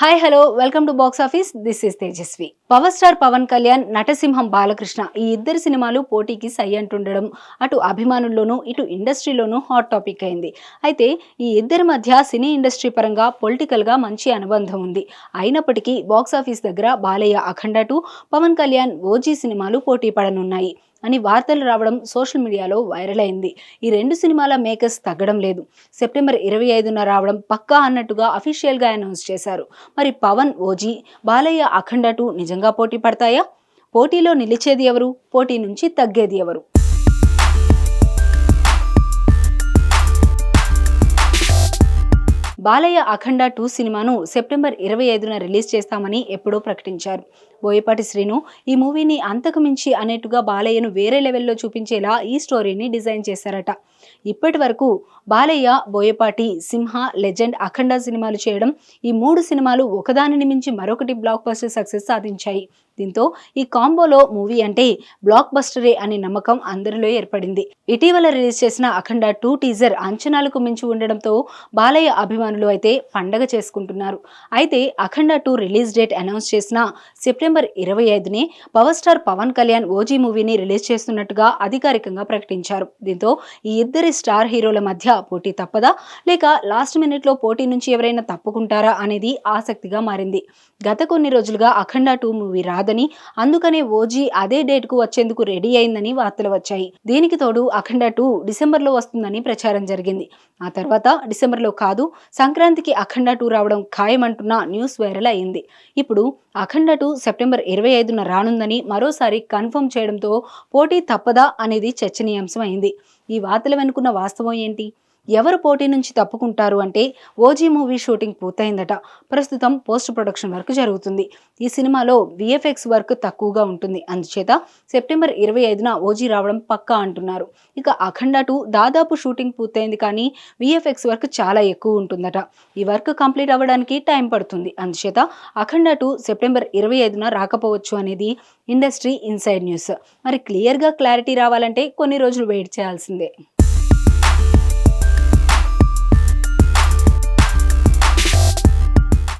Hi hello welcome to box office this is Tejaswi power star Pawan Kalyan నటసింహం Balakrishna ఈ ఇద్దరు సినిమాలు పోటీకి సై అంటుండడం అటు అభిమానుల్లోనూ ఇటు ఇండస్ట్రీలోనూ హాట్ టాపిక్ అయింది. అయితే ఈ ఇద్దరి మధ్య సినీ ఇండస్ట్రీ పరంగా పొలిటికల్గా మంచి అనుబంధం ఉంది. అయినప్పటికీ బాక్స్ ఆఫీస్ దగ్గర బాలయ్య అఖండ టూ పవన్ కళ్యాణ్ ఓజీ సినిమాలు పోటీ పడనున్నాయి. అని వార్తలు రావడం సోషల్ మీడియాలో వైరల్ అయింది. ఈ రెండు సినిమాల మేకర్స్ తగ్గడం లేదు. సెప్టెంబర్ ఇరవై ఐదున రావడం పక్కా అన్నట్టుగా అఫీషియల్గా అనౌన్స్ చేశారు. మరి పవన్ ఓజీ బాలయ్య అఖండ టూ నిజంగా పోటీ పడతాయా? పోటీలో నిలిచేది ఎవరు? పోటీ నుంచి తగ్గేది ఎవరు? బాలయ్య అఖండ టూ సినిమాను సెప్టెంబర్ ఇరవై ఐదున రిలీజ్ చేస్తామని ఎప్పుడో ప్రకటించారు. బోయపాటి శ్రీను ఈ మూవీని అంతకుమించి అనేట్టుగా బాలయ్యను వేరే లెవెల్లో చూపించేలా ఈ స్టోరీని డిజైన్ చేశారట. ఇప్పటి వరకు బాలయ్య బోయపాటి సింహ లెజెండ్ అఖండ సినిమాలు చేయడం ఈ మూడు సినిమాలు ఒకదానిని మించి మరొకటి బ్లాక్ బస్టర్ సక్సెస్ సాధించాయి. దీంతో ఈ కాంబోలో మూవీ అంటే బ్లాక్ బస్టరే అనే నమ్మకం అందరిలో ఏర్పడింది. ఇటీవల రిలీజ్ చేసిన అఖండ టూ టీజర్ అంచనాలకు మించి ఉండడంతో బాలయ్య అభిమానులు అయితే పండగ చేసుకుంటున్నారు. అయితే Akhanda two release date announce చేసిన సెప్టెంబర్ ఇరవై ఐదునే power star Pawan Kalyan OG మూవీని రిలీజ్ చేస్తున్నట్టుగా అధికారికంగా ప్రకటించారు. దీంతో ఈ ఇద్దరి స్టార్ హీరోల మధ్య పోటీ తప్పదా? లేక లాస్ట్ మినిట్లో పోటీ నుంచి ఎవరైనా తప్పుకుంటారా అనేది ఆసక్తిగా మారింది. గత కొన్ని రోజులుగా అఖండ టూ మూవీ రాదని అందుకనే ఓజీ అదే డేట్కు వచ్చేందుకు రెడీ అయిందని వార్తలు వచ్చాయి. దీనికి తోడు అఖండ టూ డిసెంబర్లో వస్తుందని ప్రచారం జరిగింది. ఆ తర్వాత డిసెంబర్లో కాదు సంక్రాంతికి అఖండ టూ రావడం ఖాయమంటున్న న్యూస్ వైరల్ అయింది. ఇప్పుడు అఖండ టూ సెప్టెంబర్ ఇరవై ఐదున రానుందని మరోసారి కన్ఫర్మ్ చేయడంతో పోటీ తప్పదా అనేది చర్చనీయాంశం అయింది. ఈ వార్తలు వెనుకున్న వాస్తవం ఏంటి? ఎవరు పోటీ నుంచి తప్పుకుంటారు అంటే ఓజీ మూవీ షూటింగ్ పూర్తయిందట. ప్రస్తుతం పోస్ట్ ప్రొడక్షన్ వర్క్ జరుగుతుంది. ఈ సినిమాలో విఎఫ్ఎక్స్ వర్క్ తక్కువగా ఉంటుంది. అందుచేత సెప్టెంబర్ ఇరవై ఐదున ఓజీ రావడం పక్కా అంటున్నారు. ఇక అఖండ టూ దాదాపు షూటింగ్ పూర్తయింది కానీ విఎఫ్ఎక్స్ వర్క్ చాలా ఎక్కువ ఉంటుందట. ఈ వర్క్ కంప్లీట్ అవ్వడానికి టైం పడుతుంది. అందుచేత అఖండ టూ సెప్టెంబర్ ఇరవై ఐదున రాకపోవచ్చు అనేది ఇండస్ట్రీ ఇన్సైడ్ న్యూస్. మరి క్లియర్గా క్లారిటీ రావాలంటే కొన్ని రోజులు వెయిట్ చేయాల్సిందే.